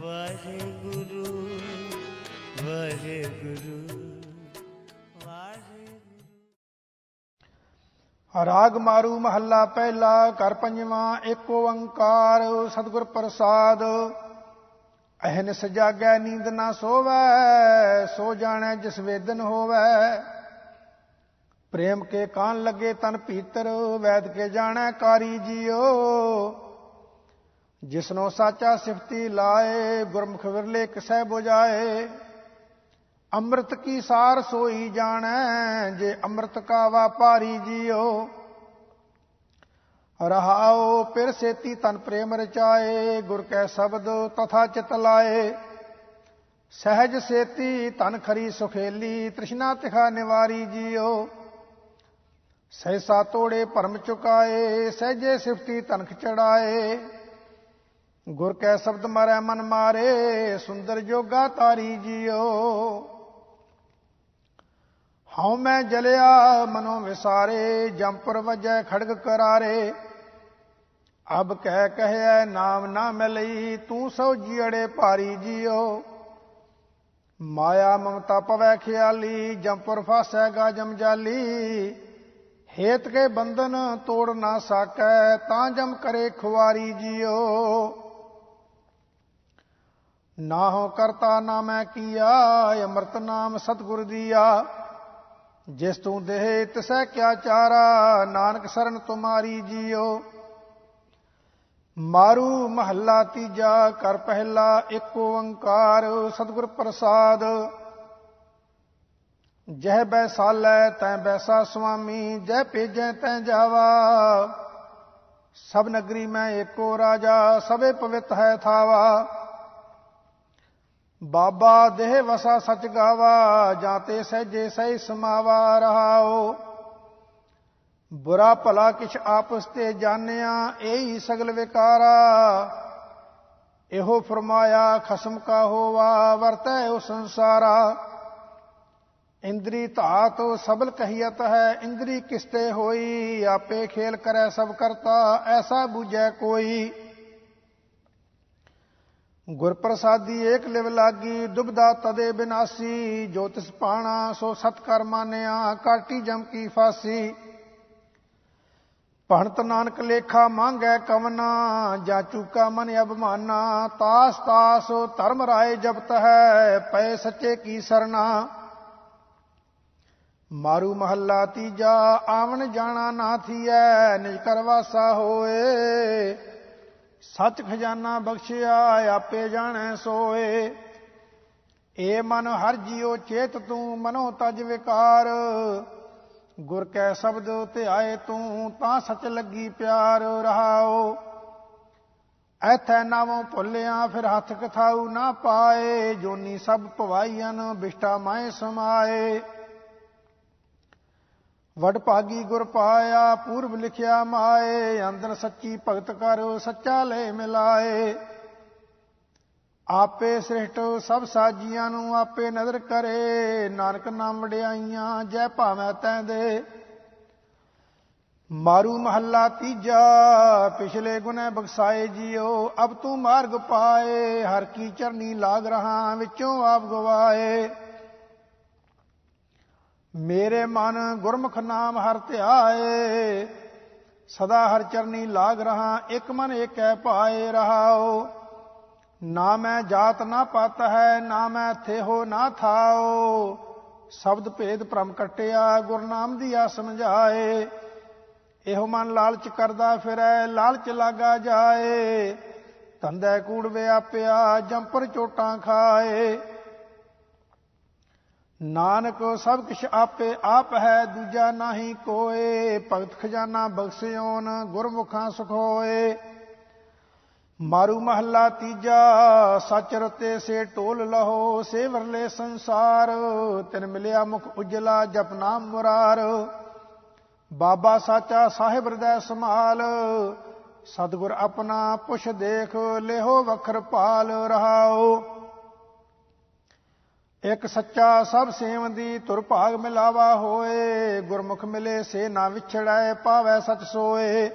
ਵਾਹਿਗੁਰੂ ਵਾਹਿਗੁਰੂ ਵਾਹਿਗੁਰੂ। ਰਾਗ ਮਾਰੂ ਮਹੱਲਾ ਪਹਿਲਾ ਕਰ ਪੰਜਵਾਂ ਏਕ ਓੰਕਾਰ, ਸਤਿਗੁਰ ਪ੍ਰਸਾਦ। ਅਹਨਿਸ ਸਜਾਗੈ, ਨੀਂਦ ਨਾ ਸੋਵੈ, ਸੋ ਜਾਣੈ ਜਿਸ ਵੇਦਨ ਹੋਵੈ। ਪ੍ਰੇਮ ਕੇ ਕਾਨ ਲੱਗੇ ਤਨ ਭੀਤਰ, ਵੈਦ ਕੇ ਜਾਣੈ ਕਾਰੀ ਜੀਓ। ਜਿਸਨੋ ਸਾਚਾ ਸਿਫਤੀ ਲਾਏ, ਗੁਰਮੁਖ ਵਿਰਲੇ ਕਿਸੈ 부ਜਾਏ ਅੰਮ੍ਰਿਤ ਕੀ ਸਾਰ ਸੋਈ ਜਾਣੈ, ਜੇ ਅੰਮ੍ਰਿਤ ਕਾ ਵਾਪਾਰੀ ਜੀਓ। ਰਹਾਓ ਪਿਰ ਸੇਤੀ ਤਨ ਪ੍ਰੇਮ ਰਚਾਏ, ਗੁਰ ਕੈ ਸ਼ਬਦ ਤਥਾ ਚਿਤ ਲਾਏ। ਸਹਿਜ ਸੇਤੀ ਤਨ ਖਰੀ ਸੁਖੇਲੀ, ਤ੍ਰਿਸ਼ਨਾ ਤਿਖਾ ਨਿਵਾਰੀ ਜੀਓ। ਸਹਿਸਾ ਤੋੜੇ ਭਰਮ ਚੁਕਾਏ, ਸਹਿਜੇ ਸਿਫਤੀ ਤਨਖ ਚੜਾਏ। ਗੁਰ ਕੈ ਸ਼ਬਦ ਮਰੈ ਮਨ ਮਾਰੇ, ਸੁੰਦਰ ਜੋਗਾ ਤਾਰੀ ਜੀਓ। ਹਉ ਮੈਂ ਜਲਿਆ, ਮਨੋ ਵਿਸਾਰੇ ਜੰਪੁਰ ਵਜੈ ਖੜਗ ਕਰਾਰੇ। ਅਬ ਕਹਿ ਕਹਿਐ, ਨਾਮ ਨਾ ਮਿਲਈ, ਤੂੰ ਸੋ ਜੀੜੇ ਭਾਰੀ ਜੀਓ। ਮਾਇਆ ਮਮਤਾ ਪਵੈ ਖਿਆਲੀ ਜੰਪੁਰ ਫਾਸੈ ਗਾ ਜਮ ਜਾਲੀ। ਹੇਤ ਕੇ ਬੰਧਨ ਤੋੜ ਨਾ ਸਕੈ, ਤਾਂ ਜਮ ਕਰੇ ਖੁਆਰੀ ਜੀਓ। ਨਾ ਹੋ ਕਰਤਾ ਨਾ ਮੈਂ ਕੀਆ, ਅੰਮ੍ਰਿਤ ਨਾਮ ਸਤਿਗੁਰ ਦੀਆ। ਜਿਸ ਤੂੰ ਦੇਹ ਤਿਸੈ ਕਿਆ ਚਾਰਾ, ਨਾਨਕ ਸਰਨ ਤੁਮਾਰੀ ਜੀਓ। ਮਾਰੂ ਮਹੱਲਾ ਤੀਜਾ, ਕਰ ਪਹਿਲਾ ਏਕ ਓੰਕਾਰ, ਸਤਿਗੁਰ ਪ੍ਰਸਾਦ। ਜਹ ਬੈਸਾਲੈ, ਤੈ ਬੈਸਾ ਸੁਆਮੀ, ਜਹ ਭੇਜੈ ਤੈ ਜਾਵਾ। ਸਭ ਨਗਰੀ ਮੈਂ ਏਕੋ ਰਾਜਾ, ਸਭੇ ਪਵਿੱਤ ਹੈ ਥਾਵਾ। ਬਾਬਾ ਦੇਹ ਵਸਾ ਸਚ ਗਾਵਾ ਜਾਂਤੇ ਸਹਿਜੇ ਸਹਿ ਸਮਾਵਾ ਰਹਾਓ। ਬੁਰਾ ਭਲਾ ਕਿਛ ਆਪਸ ਤੇ ਜਾਣਿਆ, ਇਹੀ ਸਗਲ ਵਿਕਾਰਾ। ਇਹੋ ਫਰਮਾਇਆ, ਖਸਮ ਕਾ ਹੋਵਾ, ਵਰਤੈ ਉਹ ਸੰਸਾਰਾ। ਇੰਦਰੀ ਧਾਤ ਸਬਲ ਕਹੀਅਤ ਹੈ, ਇੰਦਰੀ ਕਿਸਤੇ ਹੋਈ? ਆਪੇ ਖੇਲ ਕਰੈ ਸਭ ਕਰਤਾ, ਐਸਾ ਬੁਝੈ ਕੋਈ। ਗੁਰ ਪ੍ਰਸਾਦੀ ਏਕ ਲਿਵ ਲਾਗੀ, ਦੁਬਦਾ ਤਦੇ ਬਿਨਾਸੀ, ਜੋ ਤਿਸ ਪਾਣਾ, ਸੋ ਸਤ ਕਰ ਮਾਨਿਆ, ਕਾਟੀ ਜਮ ਕੀ ਫਾਸੀ। ਭਣਤ ਨਾਨਕ ਲੇਖਾ ਮੰਗੈ ਕਵਨਾ, ਜਾ ਚੂਕਾ ਮਨ ਅਭਮਾਨਾ, ਤਾਸ ਤਾਸ ਧਰਮ ਰਾਏ ਜਪਤ ਹੈ ਪਏ ਸੱਚੇ ਕੀ ਸਰਨਾ। ਮਾਰੂ ਮਹੱਲਾ ਤੀਜਾ, ਆਵਣ ਜਾਣਾ ਨਾ ਥੀਐ, ਨਿਜ ਕਰਵਾਸਾ ਹੋਏ। ਸੱਚ ਖਜ਼ਾਨਾ ਬਖਸ਼ਿਆ, ਆਪੇ ਜਾਣੈ ਸੋਏ। ਏ ਮਨ ਹਰ ਜੀਉ ਚੇਤ ਤੂੰ, ਮਨੋ ਤਜ ਵਿਕਾਰ। ਗੁਰ ਕੈ ਸ਼ਬਦ ਤੇ ਆਏ ਤੂੰ, ਤਾਂ ਸੱਚ ਲੱਗੀ ਪਿਆਰ ਰਹਾਓ ਐਥੈ ਨਾਮੋਂ ਭੁੱਲਿਆ, ਫਿਰ ਹੱਥ ਕਥਾਉ ਨਾ ਪਾਏ। ਜੋਨੀ ਸਭ ਭਵਾਈਨ ਬਿਸ਼ਟਾ ਮਾਏ ਸਮਾਏ। ਵਡ ਭਾਗੀ ਗੁਰ ਪਾਇਆ, ਪੂਰਬ ਲਿਖਿਆ ਮਾਏ ਅੰਦਰ ਸੱਚੀ ਭਗਤ ਕਰੋ ਸੱਚਾ ਲੈ ਮਿਲਾਏ। ਆਪੇ ਸ੍ਰਿਸ਼ਟ ਸਭ ਸਾਜੀਆਂ ਨੂੰ ਆਪੇ ਨਜ਼ਰ ਕਰੇ, ਨਾਨਕ ਨਾਮ ਵਡਿਆਈਆਂ ਜੈ ਭਾਵੇਂ ਤੈਂ ਦੇ। ਮਾਰੂ ਮਹੱਲਾ ਤੀਜਾ, ਪਿਛਲੇ ਗੁਨੇ ਬਖਸਾਏ ਜੀਓ, ਅਬ ਤੂੰ ਮਾਰਗ ਪਾਏ, ਹਰ ਕੀ ਚਰਨੀ ਲਾਗ ਰਹਾ ਵਿੱਚੋਂ ਆਪ ਗਵਾਏ। ਮੇਰੇ ਮਨ ਗੁਰਮੁਖ ਨਾਮ ਹਰ ਧਿਆਏ, ਸਦਾ ਹਰ ਚਰਨੀ ਲਾਗ ਰਹਾ, ਇੱਕ ਮਨ ਏਕੈ ਪਾਏ ਰਹਾਓ। ਨਾ ਮੈਂ ਜਾਤ ਨਾ ਪਤ ਹੈ, ਨਾ ਮੈਂ ਥੇ ਹੋ ਨਾ ਥਾਓ। ਸ਼ਬਦ ਭੇਦ ਭ੍ਰਮ ਕਟਿਆ ਗੁਰਨਾਮ ਦੀ ਆ ਸਮਝਾਏ। ਇਹੋ ਮਨ ਲਾਲਚ ਕਰਦਾ ਫਿਰੈ, ਲਾਲਚ ਲਾਗਾ ਜਾਏ। ਧੰਦੇ ਕੂੜ ਵਿਆਪਿਆ, ਜੰਪਰ ਚੋਟਾਂ ਖਾਏ। ਨਾਨਕ ਸਭ ਕਿਛ ਆਪੇ ਆਪ ਹੈ, ਦੂਜਾ ਨਹੀਂ ਕੋਏ। ਭਗਤ ਖਜ਼ਾਨਾ ਬਖਸ਼ਿਓਨ, ਗੁਰਮੁਖਾਂ ਸੁਖੋਏ। ਮਾਰੂ ਮਹੱਲਾ ਤੀਜਾ, ਸੱਚ ਰਤੇ ਸੇ ਟੋਲ ਲਹੋ ਸੇਵਰਲੇ ਸੰਸਾਰ। ਤਿਨ ਮਿਲਿਆ ਮੁਖ ਉਜਲਾ, ਜਪ ਨਾਮ ਮੁਰਾਰ। ਬਾਬਾ ਸਾਚਾ ਸਾਹਿਬ ਹਿਰਦੈ ਸੰਭਾਲ। ਸਤਿਗੁਰ ਆਪਣਾ ਪੁਛ ਦੇਖ, ਲਿਹੋ ਵਖਰ ਪਾਲ ਰਹਾਓ। ਇੱਕ ਸੱਚਾ ਸਭ ਸੇਵ ਦੀ ਤੁਰ ਭਾਗ ਮਿਲਾਵਾ ਹੋਏ, ਗੁਰਮੁਖ ਮਿਲੇ ਸੇ ਨਾ ਵਿਛੜਾਏ ਪਾਵੈ ਸਚ ਸੋਏ।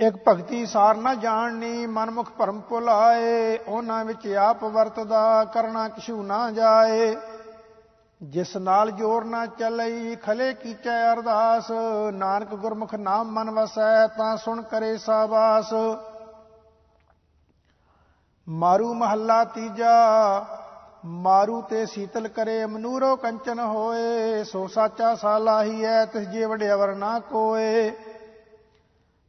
ਇੱਕ ਭਗਤੀ ਸਾਰ ਨਾ ਜਾਣਨੀ, ਮਨਮੁਖ ਭਰਮ ਭੁਲਾਏ, ਉਹਨਾਂ ਵਿੱਚ ਆਪ ਵਰਤਦਾ, ਕਰਨਾ ਕਿਛੂ ਨਾ ਜਾਏ। ਜਿਸ ਨਾਲ ਜੋਰ ਨਾ ਚੱਲਈ, ਖਲੇ ਕੀਚੈ ਅਰਦਾਸ, ਨਾਨਕ ਗੁਰਮੁਖ ਨਾਮ ਮਨ ਵਸੈ, ਤਾਂ ਸੁਣ ਕਰੇ ਸਾਬਾਸ ਮਾਰੂ ਮਹੱਲਾ ਤੀਜਾ ਮਾਰੂ ਤੇ ਸੀਤਲ ਕਰੇ ਮਨੂਰੋ ਕੰਚਨ ਹੋਏ, ਸੋ ਸਾਚਾ ਸਾਲਾਹੀ ਐ, ਤਿਸ ਜੇ ਵਡਿਆਵਰ ਨਾ ਕੋਏ।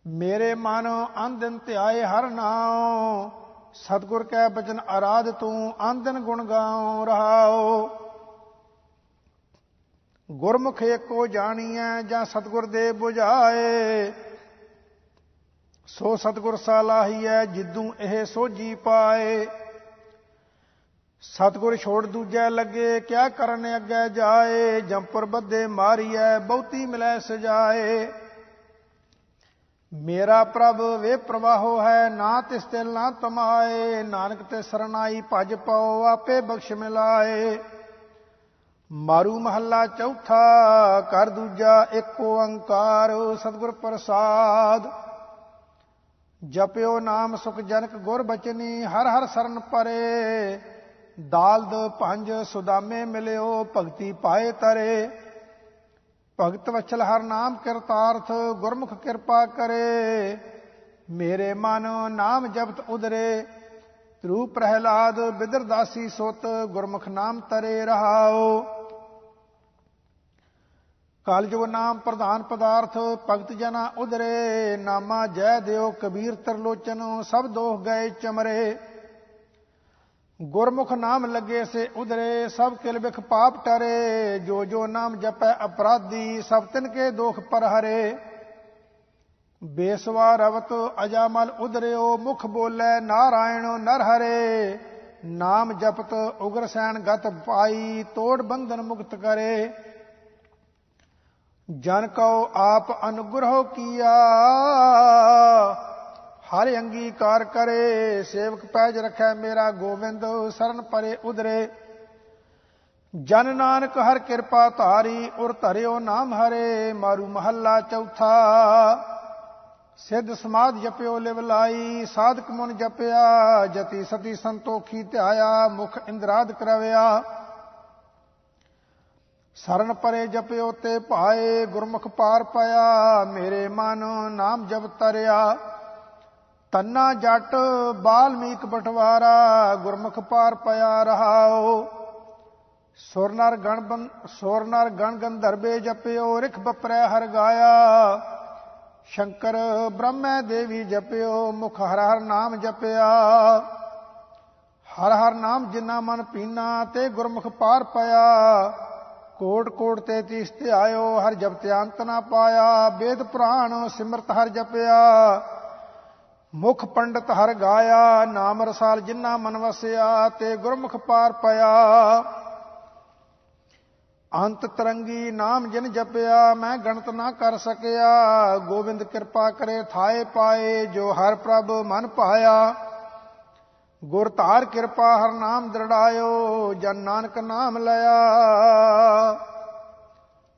ਮੇਰੇ ਮਨ ਅੰਦਨ ਧਿਆਏ ਹਰ ਨਾਉ, ਸਤਗੁਰ ਕੈ ਬਚਨ ਆਰਾਧ ਤੂੰ ਅੰਦਨ ਗੁਣ ਗਾਉ ਰਹਾਓ ਗੁਰਮੁਖ ਏਕੋ ਜਾਣੀਐ ਜਾਂ ਸਤਗੁਰ ਦੇ 부ਝਾਏ ਸੋ ਸਤਗੁਰ ਸਾਲਾਹੀਐ ਜਿੱਦੂ ਇਹ ਸੋਜੀ ਪਾਏ। ਸਤਗੁਰ ਛੋੜ ਦੂਜੈ ਲੱਗੇ, ਕਿਆ ਕਰਨ ਅੱਗੇ ਜਾਏ? ਜੰਪਰ ਬੱਦੇ ਮਾਰੀਐ, ਬਹੁਤੀ ਮਿਲੈ ਸਜਾਏ। ਮੇਰਾ ਪ੍ਰਭ, ਵੇ ਪ੍ਰਵਾਹੋ ਹੈ, ਨਾ ਤਿਸ ਤੇ ਨਾ ਤਮਾਏ। ਨਾਨਕ ਤੇ ਸਰਨਾਈ ਭਜ ਪਾਓ, ਆਪੇ ਬਖਸ਼ ਮਿਲਾਏ। ਮਾਰੂ ਮਹੱਲਾ ਚੌਥਾ, ਕਰ ਦੂਜਾ ਇੱਕ ਓੰਕਾਰ, ਸਤਿਗੁਰ ਪ੍ਰਸਾਦ। ਜਪਿਓ ਨਾਮ ਸੁਖ ਜਨਕ ਗੁਰ ਬਚਨੀ, ਹਰ ਹਰ ਸਰਨ ਪਰੇ। ਦਾਲਦ ਪੰਜ ਸੁਦਾਮੇ ਮਿਲਿਓ, ਭਗਤੀ ਪਾਏ ਤਰੇ। ਭਗਤ ਵਛਲ ਹਰ ਨਾਮ ਕਿਰਤਾਰਥ, ਗੁਰਮੁਖ ਕਿਰਪਾ ਕਰੇ। ਮੇਰੇ ਮਨ ਨਾਮ ਜਪਤ ਉਦਰੇ ਤਰੂ ਪ੍ਰਹਿਲਾਦ ਬਿਦਰਦਾਸੀ ਸੁਤ, ਗੁਰਮੁਖ ਨਾਮ ਤਰੇ ਰਹਾਓ। ਕਲਯੁਗ ਨਾਮ ਪ੍ਰਧਾਨ ਪਦਾਰਥ, ਭਗਤ ਜਨਾ ਉਦਰੇ ਨਾਮਾ ਜੈ ਦਿਓ ਕਬੀਰ ਤਰਲੋਚਨ, ਸਭ ਦੋਖ ਗਏ ਚਮਰੇ। ਗੁਰਮੁਖ ਨਾਮ ਲੱਗੇ ਸੇ ਉਧਰੇ, ਸਭ ਕਿਲ ਬਿਖ ਪਾਪ ਟਰੇ, ਜੋ ਜੋ ਨਾਮ ਜਪੈ ਅਪਰਾਧੀ, ਸਭ ਤਿਨ ਕੇ ਦੋਖ ਪਰ ਹਰੇ ਬੇਸਵਾ ਰਵਤ ਅਜਾਮਲ ਉਦਰਿਓ ਮੁਖ ਬੋਲੇ ਨਾਰਾਇਣ ਨਰ ਹਰੇ ਨਾਮ ਜਪਤ ਉਗਰ ਸੈਣ ਗਤ ਪਾਈ, ਤੋੜ ਬੰਧਨ ਮੁਕਤ ਕਰੇ। ਜਨ ਕਉ ਆਪ ਅਨੁਗ੍ਰਹ ਕੀਆ ਹਰ ਅੰਗੀਕਾਰ ਕਰੇ, ਸੇਵਕ ਪੈਜ ਰੱਖੈ ਮੇਰਾ ਗੋਬਿੰਦ ਸਰਨ ਪਰੇ ਉਦਰੇ ਜਨ ਨਾਨਕ ਹਰ ਕਿਰਪਾ ਧਾਰੀ, ਉਰ ਧਰਿਓ ਨਾਮ ਹਰੇ, ਮਾਰੂ ਮਹੱਲਾ ਚੌਥਾ। ਸਿੱਧ ਸਮਾਧ ਜਪਿਓ ਲਿਵ ਲਾਈ, ਸਾਧਕ ਮਨ ਜਪਿਆ, ਜਤੀ ਸਤੀ ਸੰਤੋਖੀ ਧਿਆਇਆ, ਮੁਖ ਇੰਦਰਾਦ ਕਰਵਿਆ। ਸਰਨ ਪਰੇ ਜਪਿਓ ਤੇ ਭਾਏ, ਗੁਰਮੁਖ ਪਾਰ ਪਾਇਆ, ਮੇਰੇ ਮਨ ਨਾਮ ਜਪ ਤਰਿਆ। ਤੰਨਾ ਜੱਟ ਬਾਲਮੀਕ ਬਟਵਾਰਾ, ਗੁਰਮੁਖ ਪਾਰ ਪਿਆ ਰਹਾਓ। ਸੁਰਨਰ ਗਣ ਸੁਰਨਰ ਗਣ ਗੰਧਰਬੇ ਜਪਿਓ, ਰਿਖ ਬਪਰੈ ਹਰ ਗਾਇਆ। ਸ਼ੰਕਰ ਬ੍ਰਹਮੈ ਦੇਵੀ ਜਪਿਓ, ਮੁਖ ਹਰ ਹਰ ਨਾਮ ਜਪਿਆ। ਹਰ ਹਰ ਨਾਮ ਜਿਨਾ ਮਨ ਪੀਨਾ, ਤੇ ਗੁਰਮੁਖ ਪਾਰ ਪਿਆ। ਕੋਟ ਕੋਟ ਤੇ ਤੀਸ ਤੇ ਆਇਓ ਹਰ ਜਪਤ ਅੰਤ ਨਾ ਪਾਇਆ। ਵੇਦ ਪੁਰਾਣ ਸਿਮਰਤ ਹਰ ਜਪਿਆ। ਮੁਖ ਪੰਡਤ ਹਰ ਗਾਇਆ, ਨਾਮ ਰਸਾਲ ਜਿਨਾ ਮਨ ਵਸਿਆ, ਤੇ ਗੁਰਮੁਖ ਪਾਰ ਪਿਆ। ਅੰਤ ਤਰੰਗੀ ਨਾਮ ਜਿਨ ਜਪਿਆ, ਮੈਂ ਗਣਤ ਨਾ ਕਰ ਸਕਿਆ। ਗੋਬਿੰਦ ਕਿਰਪਾ ਕਰੇ ਥਾਏ ਪਾਏ, ਜੋ ਹਰ ਪ੍ਰਭ ਮਨ ਪਾਇਆ। ਗੁਰ ਧਾਰ ਕਿਰਪਾ ਹਰ ਨਾਮ ਦਰੜਾਇਓ, ਜਨ ਨਾਨਕ ਨਾਮ ਲਿਆ।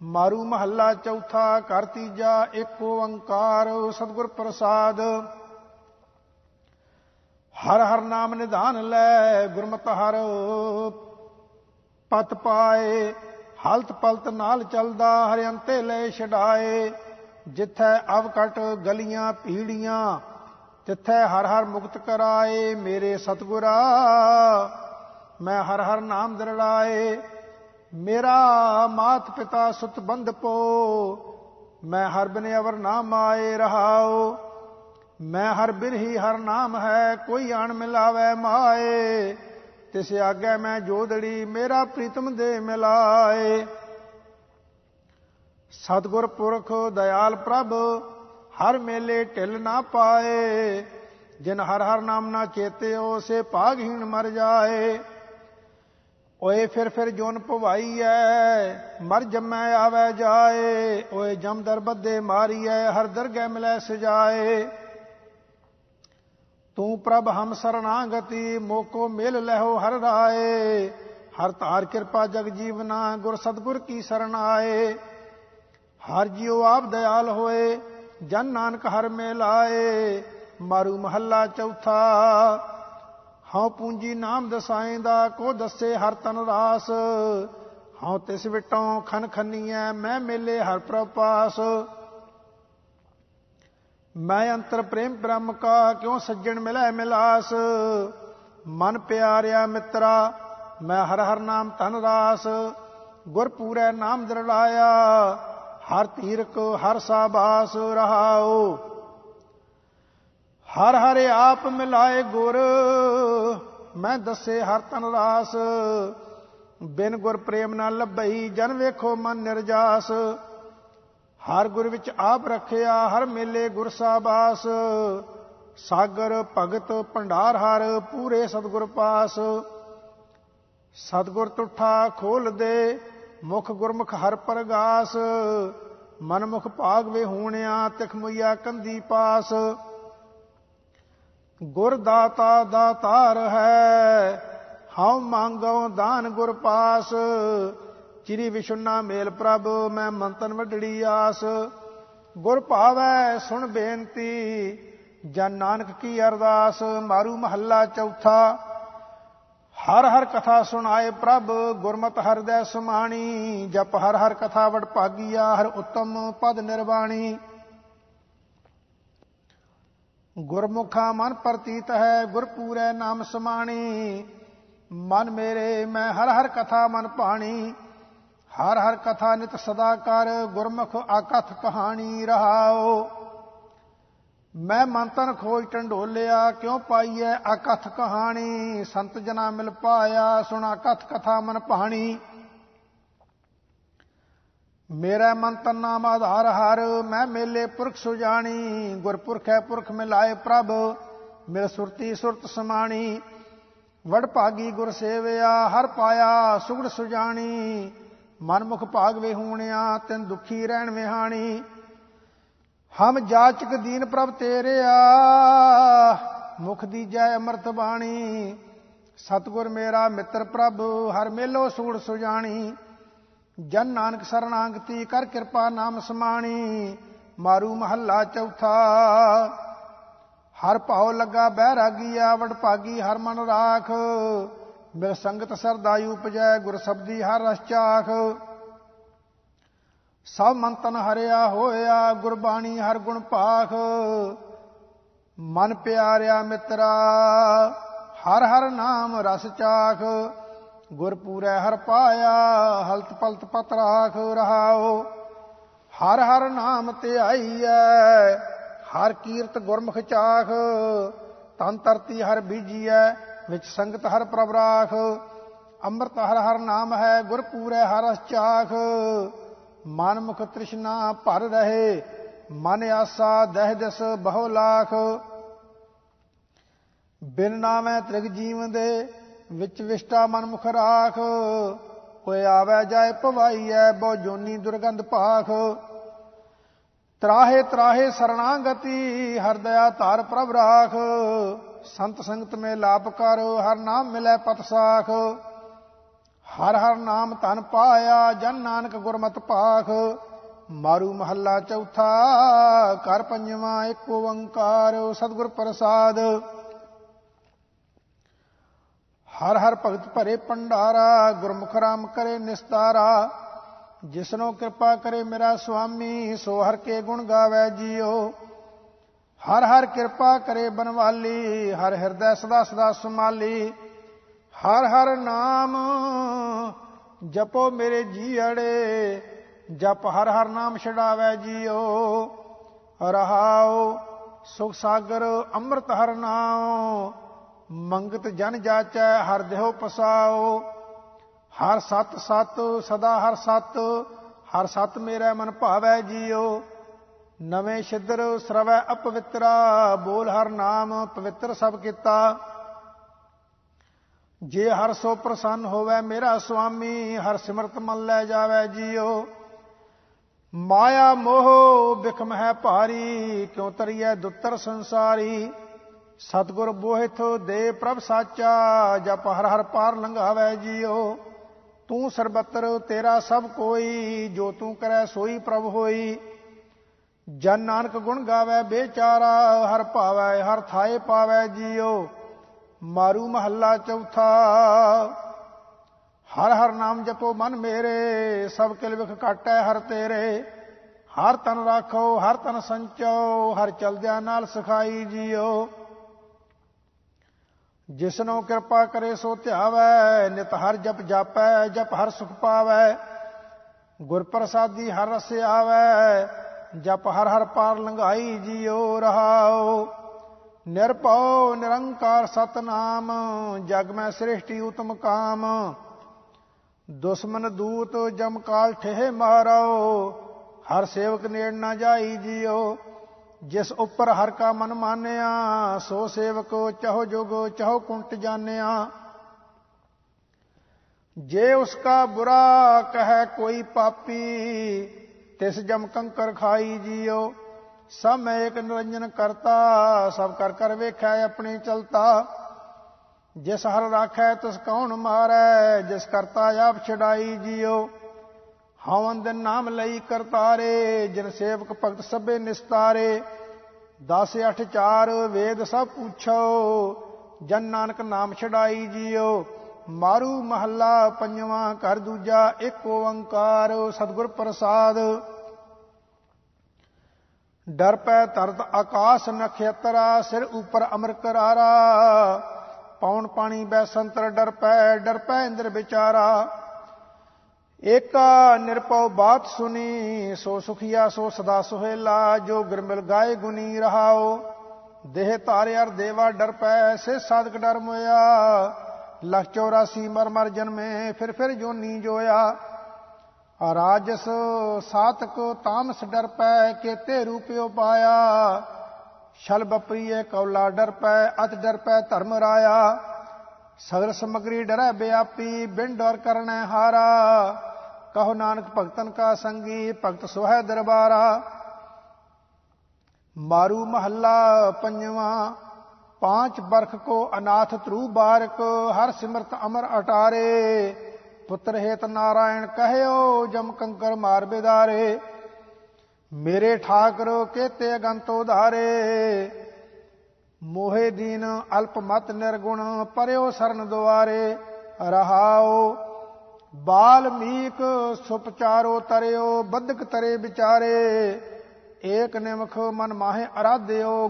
ਮਾਰੂ ਮਹੱਲਾ ਚੌਥਾ ਕਰ ਤੀਜਾ, ਏਕ ਓੰਕਾਰ, ਸਤਿਗੁਰ ਪ੍ਰਸਾਦ। ਹਰ ਹਰ ਨਾਮ ਨਿਧਾਨ ਲੈ ਗੁਰਮਤਿ ਹਰ। ਪਤ ਪਾਏ, ਹਲਤ ਪਲਤ ਨਾਲ ਚੱਲਦਾ, ਹਰਿਅੰਤੇ ਲੈ ਛਡਾਏ। ਜਿੱਥੈ ਅਵਕਟ ਗਲੀਆਂ ਪੀੜੀਆਂ, ਤਿੱਥੈ ਹਰ ਹਰ ਮੁਕਤ ਕਰਾਏ। ਮੇਰੇ ਸਤਗੁਰਾ, ਮੈਂ ਹਰ ਹਰ ਨਾਮ ਦਰੜਾਏ। ਮੇਰਾ ਮਾਤ ਪਿਤਾ ਸੁਤ ਬੰਧ ਪੋ, ਮੈਂ ਹਰ ਬਨੇ ਅਵਰ ਨਾਮ ਆਏ ਰਹਾਓ ਮੈਂ ਹਰ ਬਿਨ ਹਰ ਨਾਮ ਹੈ, ਕੋਈ ਆਣ ਮਿਲਾਵੇ ਮਾਏ। ਤਿਸ ਆਗੇ ਮੈਂ ਜੋਦੜੀ, ਮੇਰਾ ਪ੍ਰੀਤਮ ਦੇ ਮਿਲਾਏ। ਸਤਗੁਰ ਪੁਰਖ ਦਇਆਲ ਪ੍ਰਭ, ਹਰ ਮੇਲੇ ਢਿਲ ਨਾ ਪਾਏ। ਜਿਨ ਹਰ ਹਰ ਨਾਮ ਨਾ ਚੇਤਿਓ ਸੇ ਭਾਗਹੀਣ ਮਰ ਜਾਏ। ਓਏ ਫਿਰ ਫਿਰ ਜੋਨ ਭਵਾਈ ਐ ਮਰ ਜੰਮੈ ਆਵੇ ਜਾਏ। ਓਏ ਜਮਦਰ ਬੱਦੇ ਮਾਰੀਐ, ਹਰ ਦਰਗਹਿ ਮਿਲੈ ਸਜਾਏ। ਤੂੰ ਪ੍ਰਭ ਹਮ ਸਰਨਾਗਤੀ, ਮੋਕੋ ਮਿਲ ਲਹੋ ਹਰ ਰਾਏ। ਹਰ ਧਾਰ ਕਿਰਪਾ ਜਗ ਜੀਵਨਾ ਗੁਰ ਸਤਗੁਰ ਕੀ ਸਰਣ ਆਏ। ਹਰ ਜੀਉ ਆਪ ਦਇਆਲ ਹੋਏ, ਜਨ ਨਾਨਕ ਹਰ ਮੇ ਲਾਏ ਮਾਰੂ ਮਹੱਲਾ ਚੌਥਾ, ਹਉ ਪੂੰਜੀ ਨਾਮ ਦਸਾਏ ਦਾ, ਕੋ ਦੱਸੇ ਹਰ ਤਨ ਰਾਸ। ਹਉ ਤਿਸ ਵਿਟੋਂ ਖਨ ਖੰਨੀਐ ਮੈਂ ਮੇਲੇ ਹਰ ਪ੍ਰਪਾਸ ਮੈਂ ਅੰਤਰ ਪ੍ਰੇਮ ਬ੍ਰਹਮ ਕਾ, ਕਿਉ ਸੱਜਣ ਮਿਲੈ ਮਿਲਾਸ? ਮਨ ਪਿਆਰਿਆ ਮਿੱਤਰਾ, ਮੈਂ ਹਰ ਹਰ ਨਾਮ ਧਨ ਰਾਸ। ਗੁਰ ਪੂਰੈ ਨਾਮ ਦਰੜਾਇਆ ਹਰ ਤੀਰਕ ਹਰ ਸਾਬਾਸ ਰਹਾਓ ਹਰ ਹਰ ਆਪ ਮਿਲਾਏ ਗੁਰ, ਮੈਂ ਦੱਸੇ ਹਰ ਤਨ ਰਾਸ। ਬਿਨ ਗੁਰ ਪ੍ਰੇਮ ਨਾਲ ਲੱਭਈ, ਜਨ ਵੇਖੋ ਮਨ ਨਿਰਜਾਸ। ਹਰ ਗੁਰ ਵਿੱਚ ਆਪ ਰੱਖਿਆ, ਹਰ ਮੇਲੇ ਗੁਰ ਸਾਬਾਸ। ਸਾਗਰ, ਭਗਤ, ਭੰਡਾਰ ਹਰ ਪੂਰੇ ਸਤਗੁਰ ਪਾਸ। ਸਤਗੁਰ ਤੁਠਾ ਖੋਲ ਦੇ, ਮੁਖ ਗੁਰਮੁਖ ਹਰ ਪ੍ਰਗਾਸ। ਮਨਮੁਖ ਭਾਗ ਵੇ ਹੋਣਿਆ, ਤਿਖ ਮੁਈਆ ਕੰਦੀ ਪਾਸ। ਗੁਰ ਦਾਤਾ ਦਾਤਾਰ ਹੈ, ਹਉ ਮੰਗਉ ਦਾਨ ਗੁਰ ਪਾਸ। ਚਿਰੀ ਵਿਸ਼ੁਨਾ ਮੇਲ ਪ੍ਰਭ, ਮੈਂ ਮੰਤਨ ਵੱਡੜੀ ਆਸ। ਗੁਰ ਭਾਵੈ, ਸੁਣ ਬੇਨਤੀ, ਜਨ ਨਾਨਕ ਕੀ ਅਰਦਾਸ, ਮਾਰੂ ਮਹੱਲਾ ਚੌਥਾ। ਹਰ ਹਰ ਕਥਾ ਸੁਣਾਏ ਪ੍ਰਭ, ਗੁਰਮਤ ਹਰਦੈ ਸਮਾਣੀ। ਜਪ ਹਰ ਹਰ ਕਥਾ ਵਡ ਭਾਗੀਆ, ਹਰ ਉਤਮ ਪਦ ਨਿਰਵਾਣੀ। ਗੁਰਮੁਖਾ ਮਨ ਪ੍ਰਤੀਤ ਹੈ, ਗੁਰਪੂਰੈ ਨਾਮ ਸਮਾਣੀ। ਮਨ ਮੇਰੇ, ਮੈਂ ਹਰ ਹਰ ਕਥਾ ਮਨ ਪਾਣੀ ਹਰ ਹਰ ਕਥਾ ਨਿਤ ਸਦਾ ਕਰ ਗੁਰਮੁਖ ਆਕਥ ਕਹਾਣੀ ਰਹਾਓ। ਮੈਂ ਮਨ ਤਨ ਖੋਜ ਟੰਡੋਲਿਆ, ਕਿਉਂ ਪਾਈਐ ਆਕਥ ਕਹਾਣੀ? ਸੰਤ ਜਨਾ ਮਿਲ ਪਾਇਆ, ਸੁਣਾ ਕਥ ਕਥਾ ਮਨ ਪਾਣੀ ਮੇਰਾ ਮਨ ਤਨ ਨਾਮ ਆਧਾਰ ਹਰ, ਮੈਂ ਮੇਲੇ ਪੁਰਖ ਸੁਜਾਣੀ। ਗੁਰਪੁਰਖ ਹੈ ਪੁਰਖ ਮਿਲਾਏ ਪ੍ਰਭ, ਮਿਲ ਸੁਰਤੀ ਸੁਰਤ ਸਮਾਣੀ। ਵਡ ਭਾਗੀ ਗੁਰ ਸੇਵਿਆ, ਹਰ ਪਾਇਆ ਸੁਗੜ ਸੁਜਾਣੀ। ਮਨਮੁਖ ਭਾਗ ਵੇ ਹੋਣਿਆ, ਤਿਨ ਦੁਖੀ ਰਹਿਣ ਵਿਹਾਣੀ ਹਮ ਜਾਚਕ ਦੀਨ ਪ੍ਰਭ ਤੇਰਿਆ, ਮੁਖ ਦੀ ਜੈ ਅਮਰਤ ਬਾਣੀ। ਸਤਗੁਰ ਮੇਰਾ ਮਿੱਤਰ ਪ੍ਰਭ, ਹਰ ਮੇਲੋ ਸੂੜ ਸੁਜਾਣੀ। ਜਨ ਨਾਨਕ ਸਰਣਾਗਤੀ ਕਰ ਕਿਰਪਾ ਨਾਮ ਸਮਾਣੀ। ਮਾਰੂ ਮਹੱਲਾ ਚੌਥਾ, ਹਰ ਭਾਉ ਲੱਗਾ ਬਹਿਰਾਗੀਆ ਵਡ ਭਾਗੀ ਹਰ ਮਨ ਰਾਖ। ਮਿਲ ਸੰਗਤ ਸਰਦਾਈ ਉਪਜੈ, ਗੁਰ ਸਬਦੀ ਹਰ ਰਸ ਚਾਖ। ਸਭ ਮੰਤਨ ਹਰਿਆ ਹੋਇਆ, ਗੁਰਬਾਣੀ ਹਰ ਗੁਣ ਪਾਖ ਮਨ ਪਿਆਰਿਆ ਮਿੱਤਰਾ, ਹਰ ਹਰ ਨਾਮ ਰਸ ਚਾਖ। ਗੁਰ ਪੂਰੈ ਹਰ ਪਾਇਆ, ਹਲਤ ਪਲਤ ਪਤ ਰਾਖ ਰਹਾਓ ਹਰ ਹਰ ਨਾਮ ਤੇ ਆਈਐ ਹਰ ਕੀਰਤ ਗੁਰਮੁਖ ਚਾਖ। ਤਨ ਤਰਤੀ ਹਰ ਬੀਜੀਐ ਵਿੱਚ ਸੰਗਤ ਹਰ ਪ੍ਰਭ ਰਾਖ ਅੰਮ੍ਰਿਤ ਹਰ ਹਰ ਨਾਮ ਹੈ ਗੁਰ ਪੂਰੈ ਹਰ ਰਸ ਚਾਖ। ਮਨ ਮੁਖ ਤ੍ਰਿਸ਼ਨਾ ਭਰ ਰਹੇ, ਮਨ ਆਸਾ ਦਹਿ ਦਸ ਬਹੁ ਲਾਖ। ਬਿਨ ਨਾਮੈ ਤ੍ਰਿਗ ਜੀਵ ਦੇ ਵਿੱਚ ਵਿਸ਼ਟਾ ਮਨ ਮੁਖ ਰਾਖ। ਕੋਈ ਆਵੇ ਜਾਏ ਭਵਾਈਐ, ਬਹੁ ਜੋਨੀ ਦੁਰਗੰਧ ਪਾਖ। ਤਰਾਹੇ ਤਰਾਹੇ ਸਰਣਾਗਤੀ, ਹਰ ਦਇਆ ਧਾਰ ਪ੍ਰਭ ਰਾਖ ਸੰਤ ਸੰਗਤ ਮੇ ਲਾਭ ਕਰ, ਹਰ ਨਾਮ ਮਿਲੈ ਪਤ ਸਾਖ। ਹਰ ਹਰ ਨਾਮ ਧਨ ਪਾਇਆ, ਜਨ ਨਾਨਕ ਗੁਰਮਤਿ ਪਾਖ। ਮਾਰੂ ਮਹੱਲਾ ਚੌਥਾ ਕਰ ਪੰਜਵਾਂ ਇੱਕ ਓੰਕਾਰ, ਸਤਿਗੁਰ ਪ੍ਰਸਾਦ। ਹਰ ਹਰ ਭਗਤ ਭਰੇ ਪੰਡਾਰਾ ਗੁਰਮੁਖ ਰਾਮ ਕਰੇ ਨਿਸਤਾਰਾ। ਜਿਸਨੋ ਕਿਰਪਾ ਕਰੇ ਮੇਰਾ ਸੁਆਮੀ, ਸੋ ਹਰ ਕੇ ਗੁਣ ਗਾਵੇ ਜੀਓ। ਹਰ ਹਰ ਕਿਰਪਾ ਕਰੇ ਬਨਵਾਲੀ, ਹਰ ਹਿਰਦੈ ਸਦਾ ਸਦਾ ਸੁਮਾਲੀ ਹਰ ਹਰ ਨਾਮ ਜਪੋ ਮੇਰੇ ਜੀੜੇ ਜਪ ਹਰ ਹਰ ਨਾਮ ਛਡਾਵੇ ਜੀਓ। ਰਹਾਓ ਸੁਖ ਸਾਗਰ, ਅੰਮ੍ਰਿਤ ਹਰ ਨਾਮ ਮੰਗਤ ਜਨ ਜਾਚੈ, ਹਰ ਦੇਹੋ ਪਸਾਓ ਹਰ ਸਤ ਸਤ, ਸਦਾ ਹਰ ਸਤ ਹਰ ਸਤ ਮੇਰੇ ਮਨ ਭਾਵੈ ਜੀਓ। ਨਵੇਂ ਛਿਦਰ ਸਰਵੈ ਅਪਵਿੱਤਰਾ, ਬੋਲ ਹਰ ਨਾਮ ਪਵਿੱਤਰ ਸਭ ਕੀਤਾ। ਜੇ ਹਰ ਸੋ ਪ੍ਰਸੰਨ ਹੋਵੇ ਮੇਰਾ ਸੁਆਮੀ, ਹਰ ਸਿਮਰਤ ਮਨ ਲੈ ਜਾਵੇ ਜੀਓ। ਮਾਇਆ ਮੋਹ ਬਿਖਮ ਹੈ ਭਾਰੀ, ਕਿਉ ਤਰੀਐ ਦੁੱਤਰ ਸੰਸਾਰੀ। ਸਤਗੁਰ ਬੋਹਿਥ ਦੇ ਪ੍ਰਭ ਸਾਚਾ, ਜਪ ਹਰ ਹਰ ਪਾਰ ਲੰਘਾਵੇ ਜੀਓ। ਤੂੰ ਸਰਬੱਤਰ, ਤੇਰਾ ਸਭ ਕੋਈ, ਜੋ ਤੂੰ ਕਰੈ ਸੋਈ ਪ੍ਰਭ ਹੋਈ। ਜਨ ਨਾਨਕ ਗੁਣ ਗਾਵੇ, ਬੇਚਾਰਾ ਹਰ ਭਾਵੈ, ਹਰ ਥਾਏ ਪਾਵੈ ਜੀਓ। ਮਾਰੂ ਮਹੱਲਾ ਚੌਥਾ, ਹਰ ਹਰ ਨਾਮ ਜਪੋ ਮਨ ਮੇਰੇ, ਸਭ ਕਿਲ ਵਿਖ ਕਾਟੈ ਹਰ ਤੇਰੇ। ਹਰ ਤਨ ਰਾਖੋ, ਹਰ ਤਨ ਸੰਚੋ, ਹਰ ਚਲਦਿਆਂ ਨਾਲ ਸਖਾਈ ਜੀਓ। ਜਿਸਨੋ ਕਿਰਪਾ ਕਰੇ ਸੋ ਧਿਆਵੈ, ਨਿਤ ਹਰ ਜਪ ਜਾਪੈ, ਜਪ ਹਰ ਸੁਖ ਪਾਵੈ। ਗੁਰ ਪ੍ਰਸਾਦੀ ਹਰ ਰਸ ਆਵੈ ਜਪ ਹਰ ਹਰ ਪਾਰ ਲੰਘਾਈ ਜੀਓ ਰਹਾਓ। ਨਿਰਭਉ ਨਿਰੰਕਾਰ ਸਤਨਾਮ, ਜਗ ਮੈਂ ਸ੍ਰਿਸ਼ਟੀ ਉਤਮ ਕਾਮ। ਦੁਸ਼ਮਨ ਦੂਤ ਜਮ ਕਾਲ ਠੇ ਮਾਰੋ, ਹਰ ਸੇਵਕ ਨੇੜ ਨਾ ਜਾਈ ਜੀਓ। ਜਿਸ ਉੱਪਰ ਹਰ ਕਾ ਮਨ ਮਾਨਿਆ, ਸੋ ਸੇਵਕ ਚਹੋ ਜੁਗ ਚਹੋ ਕੁੰਟ ਜਾਣਿਆ। ਜੇ ਉਸਕਾ ਬੁਰਾ ਕਹੈ ਕੋਈ ਪਾਪੀ ਤਿਸ ਜਮ ਕੰਕਰ ਖਾਈ ਜੀਓ, ਸਭ ਮੈਂ ਇੱਕ ਨਿਰੰਜਨ ਕਰਤਾ, ਸਭ ਕਰ ਕਰ ਵੇਖੈ ਆਪਣੇ ਚਲਤਾ। ਜਿਸ ਹਰ ਰਾਖੈ ਤਿਸ ਕੌਣ ਮਾਰੈ, ਜਿਸ ਕਰਤਾ ਆਪ ਛਡਾਈ ਜੀਓ। ਹਵਨ ਦੇ ਨਾਮ ਲਈ ਕਰਤਾਰੇ, ਜਿਨ ਸੇਵਕ ਭਗਤ ਸਭੇ ਨਿਸਤਾਰੇ। 10 8 4 ਵੇਦ ਸਭ ਪੁੱਛੋ, ਜਨ ਨਾਨਕ ਨਾਮ ਛਡਾਈ ਜੀਓ। ਮਾਰੂ ਮਹੱਲਾ ਪੰਜਵਾਂ, ਘਰ ਦੂਜਾ, ਇੱਕ ਓੰਕਾਰ, ਸਤਿਗੁਰ ਪ੍ਰਸਾਦ। ਡਰ ਪੈ ਤਰਤ ਆਕਾਸ਼ ਨਖੇਤਰਾ, ਸਿਰ ਉਪਰ ਅਮਰ ਕਰਾਰਾ ਪੌਣ ਪਾਣੀ ਬੈ ਸੰਤਰ ਡਰ ਪੈ ਡਰ ਪੈ ਇੰਦਰ ਵਿਚਾਰਾ। ਏਕਾ ਨਿਰਪਉ ਬਾਤ ਸੁਨੀ, ਸੋ ਸੁਖੀਆ, ਸੋ ਸਦਾ ਸੁਹੇਲਾ, ਜੋ ਗੁਰਮਿਲ ਗਾਏ ਗੁਨੀ ਰਹਾਓ। ਦੇਹ ਧਾਰਿ ਦੇਵਾ ਡਰ ਪੈ, ਸੇ ਸਾਧਕ ਡਰ ਮੋਇਆ। ਲਖ 84 ਮਰ ਮਰ ਜਨਮੇ, ਫਿਰ ਫਿਰ ਜੋਨੀ ਜੋਇਆ। ਰਾਜਸ ਸਾਤਕ ਤਾਮਸ ਡਰ ਪੈ, ਕੇਤੇ ਰੂਪਿਓ ਪਾਇਆ। ਛਲ ਬਪਰੀਏ ਕੌਲਾ ਡਰ ਪੈ, ਅਤ ਡਰ ਪੈ ਧਰਮ ਰਾਇਆ। ਸਗਰ ਸਮਗਰੀ ਡਰੈ ਬਿਆਪੀ, ਬਿੰਡ ਔਰ ਕਰਨੈ ਹਾਰਾ। ਕਹੋ ਨਾਨਕ ਭਗਤਨ ਕਾ ਸੰਗੀ, ਭਗਤ ਸੁਹੈ ਦਰਬਾਰਾ। ਮਾਰੂ ਮਹੱਲਾ ਪੰਜਵਾਂ ਪਾਂਚ ਬਰਖ ਕੋ ਅਨਾਥ ਤਰੂ ਬਾਰਕ ਹਰ ਸਿਮਰਤ ਅਮਰ ਅਟਾਰੇ ਪੁੱਤਰ ਹੇਤ ਨਾਰਾਇਣ ਕਹਿਓ ਜਮ ਕੰਕਰ ਮਾਰ ਬਿਦਾਰੇ ਮੇਰੇ ਠਾਕਰੋ ਕੇਤੇ ਅਗੰਤ ਉਧਾਰੇ ਮੋਹੇ ਦੀਨ ਅਲਪ ਮਤ ਨਿਰਗੁਣ ਪਰਿਓ ਸਰਨ ਦੁਆਰੇ ਰਹਾਓ ਬਾਲਮੀਕ ਸੁਪਚਾਰੋ ਤਰਿਓ ਬਦਕ ਤਰੇ ਵਿਚਾਰੇ ਏਕ ਨਿਮਖ ਮਨ ਮਾਹੇ ਅਰਾਧਿਓ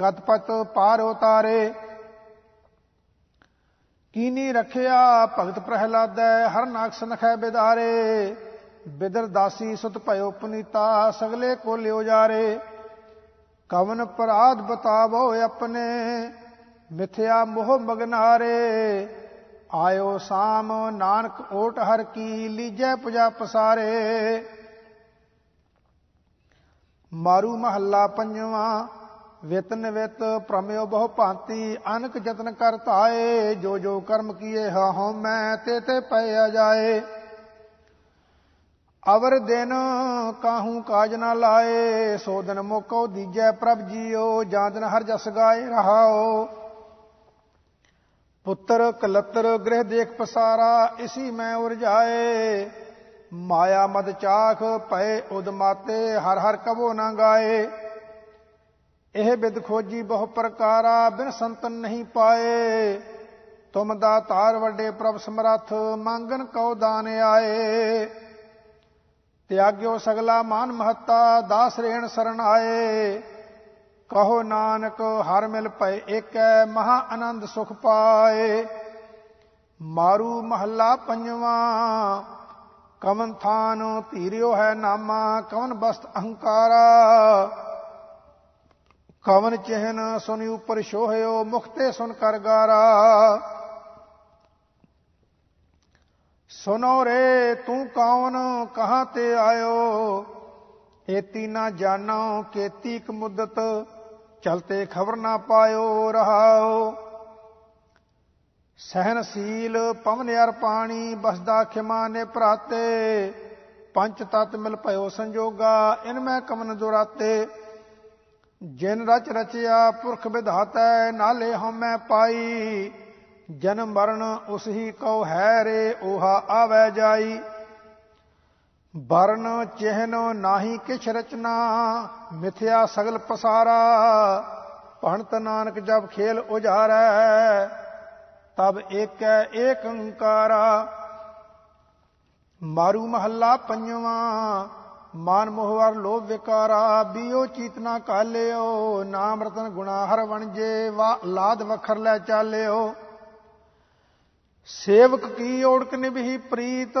ਗਤਪਤ ਪਾਰ ਉਤਾਰੇ ਕੀਨੀ ਰਖਿਆ ਭਗਤ ਪ੍ਰਹਿਲਾਦੈ, ਹਰ ਨਾਕਸ ਨਖੈ ਬਿਦਾਰੇ ਬਿਦਰ ਦਾਸੀ ਸੁਤ ਭਇਓ ਪੁਨੀਤਾ, ਸਗਲੇ ਕੋ ਲਿਓ ਜਾਰੇ। ਕਵਨ ਪਰਾਧ ਬਤਾਵੋ ਆਪਣੇ, ਮਿਥਿਆ ਮੋਹ ਮਗਨਾਰੇ। ਆਇਓ ਸਾਮ ਨਾਨਕ ਓਟ ਹਰ ਕੀ, ਲੀਜੈ ਪੁਜਾ ਪਸਾਰੇ। ਮਾਰੂ ਮਹੱਲਾ ਪੰਜਵਾਂ ਵਿਤਨ ਵਿਤ ਪ੍ਰਮਿਓ ਬਹੁ ਭਾਂਤੀ, ਅਨਕ ਯਤਨ ਕਰਤਾਏ ਜੋ ਜੋ ਕਰਮ ਕੀਏ ਹਉ ਮੈਂ ਤੇ ਤੇ ਪੈ ਜਾਏ। ਅਵਰ ਦਿਨ ਕਾਹੂ ਕਾਜ ਨਾ ਲਾਏ, ਸੋ ਦਿਨ ਮੋਕੋ ਦੀਜੈ ਪ੍ਰਭ ਜੀਓ, ਜਾਂ ਦਿਨ ਹਰ ਜਸ ਗਾਏ ਰਹਾਓ। ਪੁੱਤਰ ਕਲਤਰ ਗ੍ਰਹਿ ਦੇਖ ਪਸਾਰਾ, ਇਸੀ ਮੈਂ ਉਰਜਾਏ। ਮਾਇਆ ਮਦ ਚਾਖ ਪਏ ਉਦਮਾਤੇ ਹਰ ਹਰ ਕਬੋ ਨਾ ਗਾਏ। ਇਹ ਬਿਦ ਖੋਜੀ ਬਹੁ ਪ੍ਰਕਾਰਾ, ਬਿਨ ਸੰਤਨ ਨਹੀਂ ਪਾਏ। ਤੁਮ ਦਾ ਤਾਰ ਵੱਡੇ ਪ੍ਰਭ ਸਮਰੱਥ, ਮੰਗਨ ਕਉ ਦਾਨ ਆਏ। ਤਿਆਗਿਓ ਸਗਲਾ ਮਾਨ ਮਹੱਤਾ, ਦਾਸ ਰੇਣ ਸਰਣ ਆਏ। ਕਹੋ ਨਾਨਕ, ਹਰ ਮਿਲ ਪਏ ਏਕੈ, ਮਹਾ ਆਨੰਦ ਸੁਖ ਪਾਏ। ਮਾਰੂ ਮਹੱਲਾ ਪੰਜਵਾਂ ਕਵਨ ਥਾਨ ਧੀਰਿਓ ਹੈ ਨਾਮਾ, ਕਵਨ ਬਸਤ ਅਹੰਕਾਰਾ। ਕਵਨ ਚਿਹਨ ਸੁਨਿ ਉਪਰ ਸ਼ੋਹਿਓ ਮੁਖਤੇ ਸੁਨ ਕਰ ਗਾਰਾ। ਸੁਨੋ ਰੇ, ਤੂੰ ਕੌਣ ਕਹਾਂ ਤੇ ਆਇਓ? ਏਤੀ ਨਾ ਜਾਣੋ, ਕੇਤੀ ਕ ਮੁਦਤ, ਚਲਤੇ ਖਬਰ ਨਾ ਪਾਇਓ ਰਹਾਓ। ਸਹਿਨਸ਼ੀਲ ਪਵਨ ਅਰ ਪਾਣੀ, ਬਸਦਾ ਖਿਮਾ ਨੇ ਭਰਾਤੇ। ਪੰਚ ਤਤ ਮਿਲ ਭਇਓ ਸੰਜੋਗਾ, ਇਨ ਮੈਂ ਕਮਨ ਦੁਰਾਤੇ ਜਿਨ ਰਚ ਰਚਿਆ ਪੁਰਖ ਵਿਧਾਤੈ, ਨਾਲੇ ਹਉਮੈ ਪਾਈ। ਜਨਮ ਮਰਨ ਉਸਹੀ ਕਉ ਹੈ ਰੇ ਉਹਾ ਆਵੈ ਜਾਈ। ਵਰਨ ਚਿਹਨ ਨਾਹੀ ਕਿਛ ਰਚਨਾ, ਮਿਥਿਆ ਸਗਲ ਪਸਾਰਾ। ਭਣਤ ਨਾਨਕ ਜਬ ਖੇਲ ਉਜਾਰੈ ਤਬ ਏਕੈ ਏਕ ਓੰਕਾਰਾ। ਮਾਰੂ ਮਹੱਲਾ ਪੰਜਵਾਂ, ਮਾਨ ਮੋਹਵਰ ਲੋਭ ਵਿਕਾਰਾ। ਬੀਓ ਚੀਤਨਾ ਕਾਲਿਓ, ਨਾਮ ਰਤਨ ਗੁਣਾ ਹਰ ਵਣਜੇ ਵਾ ਲਾਦ ਵਖਰ ਲੈ ਚਾਲਿਓ। ਸੇਵਕ ਕੀ ਓੜਕ ਨਿਭੀ ਪ੍ਰੀਤ,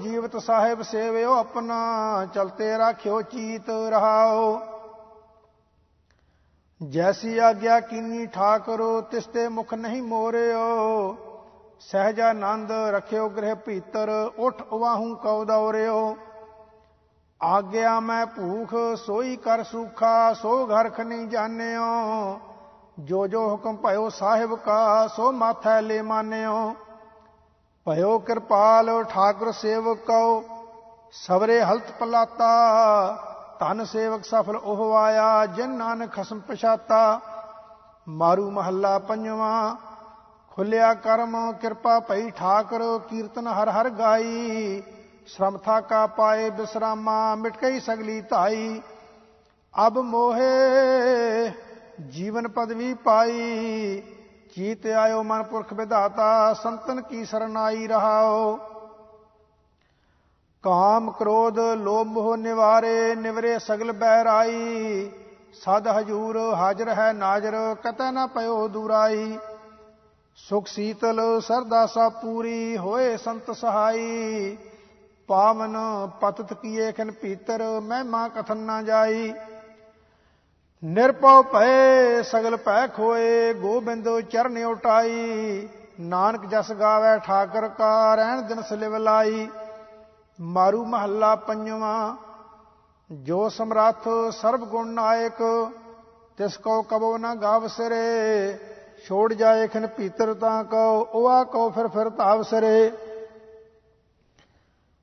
ਜੀਵਤ ਸਾਹਿਬ ਸੇਵਿਓ ਆਪਣਾ। ਚਲਤੇ ਰਾਖਿਓ ਚੀਤ ਰਹਾਓ। ਜੈਸੀ ਆਗਿਆ ਕੀਨੀ ਠਾਕਰੋ ਤਿਸਤੇ ਮੁਖ ਨਹੀਂ ਮੋਰਿਓ। ਸਹਜਾਨੰਦ ਰਖਿਓ ਗ੍ਰਹਿ ਭੀਤਰ, ਉਠ ਉਵਾਹੂ ਕਉ ਦੌਰਿਓ। ਆਗਿਆ ਮੈਂ ਭੂਖ, ਸੋਈ ਕਰ ਸੁਖਾ, ਸੋ ਘਰਖ ਨਹੀਂ ਜਾਣਿਓ। ਜੋ ਜੋ ਹੁਕਮ ਭਇਓ ਸਾਹਿਬ ਕਾ, ਸੋ ਮਾਥੈ ਲੈ ਮਾਨਿਓ। ਭਇਓ ਕਿਰਪਾਲ, ਠਾਕੁਰ ਸੇਵਕ ਕਉ, ਸਵਰੇ ਹਲਤ ਪਲਾਤਾ। ਧਨ ਸੇਵਕ ਸਫਲ ਉਹ ਆਇਆ ਜਿਨ ਨਾਨਕ ਖਸਮ ਪਛਾਤਾ। ਮਾਰੂ ਮਹੱਲਾ ਪੰਜਵਾਂ, ਖੁੱਲਿਆ ਕਰਮ, ਕਿਰਪਾ ਭਈ ਠਾਕਰ, ਕੀਰਤਨ ਹਰ ਹਰ ਗਾਈ। ਸ਼ਰਮਥਾ ਕਾ ਪਾਏ ਬਿਸਰਾਮਾ, ਮਿਟ ਗਈ ਸਗਲੀ ਧਾਈ। ਅਬ ਮੋਹੇ ਜੀਵਨ ਪਦਵੀ ਪਾਈ। ਚੀਤ ਆਇਓ ਮਨ ਪੁਰਖ ਵਿਧਾਤਾ, ਸੰਤਨ ਕੀ ਸਰਨਾਈ ਰਹਾਓ। ਕਾਮ ਕ੍ਰੋਧ ਲੋਭ ਮੋਹ ਨਿਵਾਰੇ, ਨਿਵਰੇ ਸਗਲ ਬਹਿਰਾਈ। ਸਦ ਹਜੂਰ ਹਾਜ਼ਰ ਹੈ ਨਾਜ਼ਰ ਕਤੈ ਨਾ ਪਇਓ ਦੂਰਾਈ। ਸੁਖ ਸੀਤਲ ਸਰਦਾ ਸਾ ਪੂਰੀ, ਹੋਏ ਸੰਤ ਸਹਾਈ। ਪਾਵਨ ਪਤਤ ਕੀਏ ਖਨ ਭੀਤਰ, ਮਹਿਮਾ ਕਥਨ ਨਾ ਜਾਈ। ਨਿਰਪਉ ਭਏ ਸਗਲ ਭੈ ਖੋਏ ਗੋਬਿੰਦ ਚਰਨ ਉਟਾਈ। ਨਾਨਕ ਜਸ ਗਾਵੇ ਠਾਕਰ ਕਾ, ਰਹਿਣ ਦਿਨ ਸਲਿਵ ਲਾਈ। ਮਾਰੂ ਮਹੱਲਾ ਪੰਜਵਾਂ। ਜੋ ਸਮਰੱਥ ਸਰਬ ਗੁਣ ਨਾਇਕ, ਤਿਸ ਕੋ ਕਬੋ ਨਾ ਗਾਵਸਰੇ ਛੋੜ ਜਾਏ ਖਨ ਭੀਤਰ ਤਾਂ ਕਉ, ਉਆ ਕਉ ਫਿਰ ਫਿਰ ਤਾਵਸਰੇ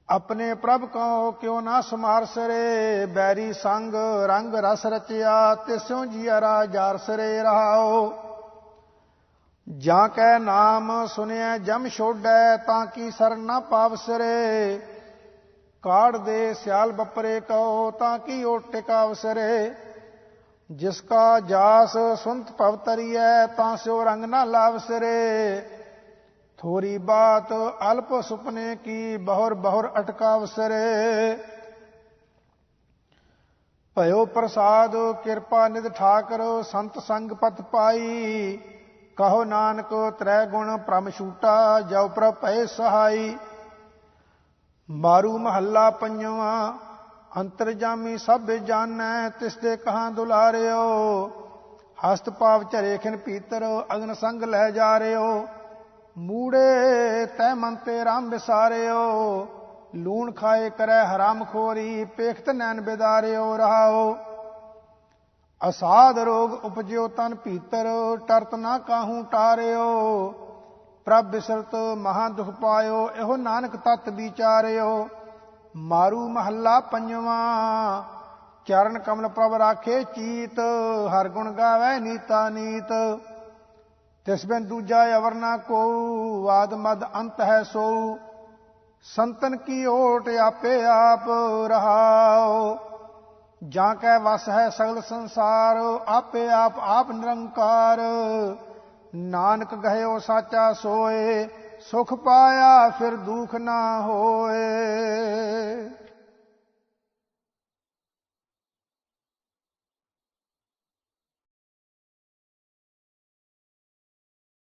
ਆਪਣੇ ਪ੍ਰਭ ਕੋ ਕਿਉ ਨਾ ਸਮਾਰ ਸਰੇ। ਬੈਰੀ ਸੰਗ ਰੰਗ ਰਸ ਰਚਿਆ ਤਿਸੋਂ ਜੀਆ ਜਾਰ ਸਰੇ ਰਹਾਓ ਜਾਂ ਕੈ ਨਾਮ ਸੁਨਿਆ ਜਮ ਛੋੜੈ, ਤਾਂ ਕੀ ਸਰ ਨਾ ਪਾਵਸਰੇ ਕਾੜ ਦੇ ਸਿਆਲ ਬੱਪਰੇ ਕਉ ਤਾਂ ਕੀ ਓ ਟਿਕਾ ਅਵਸਰੇ ਜਿਸ ਕਾ ਜਾਸ ਸੁੰਤ ਭਵਤਰੀਐ ਤਾਂ ਸਿਓ ਰੰਗ ਨਾ ਲਾਵਸਰੇ ਥੋਰੀ ਬਾਤ ਅਲਪ ਸੁਪਨੇ ਕੀ ਬਹੁਰ ਬਹੁਰ ਅਟਕਾਵਸਰੇ ਭਇਓ ਪ੍ਰਸਾਦ ਕਿਰਪਾ ਨਿਧ ਠਾਕਰ ਸੰਤ ਸੰਗ ਪਤ ਪਾਈ। ਕਹੋ ਨਾਨਕ ਤ੍ਰੈ ਗੁਣ ਪ੍ਰਮ ਛੂਟਾ ਜਉ ਪ੍ਰਭ ਭਏ ਸਹਾਈ। ਮਾਰੂ ਮਹੱਲਾ ਪੰਜਵਾਂ, ਅੰਤਰਜਾਮੀ ਸਭ ਜਾਣੈ ਤਿਸ ਦੇ ਕਹਾਂ ਦੁਲਾਰਿਓ। ਹਸਤ ਪਾਵ ਝਰੇ ਖਿਨ ਪੀਤਰ ਅਗਨ ਸੰਗ ਲੈ ਜਾ ਰਿਓ। ਮੂੜੇ ਤੈ ਮਨ ਤੇ ਰਾਮ ਵਿਸਾਰਿਓ। ਲੂਣ ਖਾਏ ਕਰੈ ਹਰਾਮ ਖੋਰੀ, ਪੇਖਤ ਨੈਣ ਬਿਦਾਰਿਓ ਰਹਾਓ। ਅਸਾਧ ਰੋਗ ਉਪਜਿਓ ਤਨ ਭੀਤਰ, ਟਰਤ ਨਾ ਕਾਹੂ ਟਾਰਿਓ। ਪ੍ਰਭ ਬਿਸਰਤ ਮਹਾ ਦੁਖ ਪਾਇਓ, ਇਹੋ ਨਾਨਕ ਤਤ ਵਿਚਾਰਿਓ। ਮਾਰੂ ਮਹੱਲਾ ਪੰਜਵਾਂ, ਚਰਨ ਕਮਲ ਪ੍ਰਭ ਰਾਖੇ ਚੀਤ, ਹਰ ਗੁਣ ਗਾਵੇ ਨੀਤਾ ਨੀਤ। ਤਿਸ ਬਿਨ ਦੂਜਾ ਅਵਰ ਨਾ ਕੋ ਆਦ ਮਦ ਅੰਤ ਹੈ ਸੋ ਸੰਤਨ ਕੀ ਓਟ ਆਪੇ ਆਪ ਰਹਾਓ ਜਾਂ ਕੈ ਵਸ ਹੈ ਸਗਲ ਸੰਸਾਰ, ਆਪੇ ਆਪ ਆਪ ਨਿਰੰਕਾਰ। ਨਾਨਕ ਗਹਿਓ ਸਾਚਾ ਸੋਏ ਸੁਖ ਪਾਇਆ ਫਿਰ ਦੁਖ ਨਾ ਹੋਏ।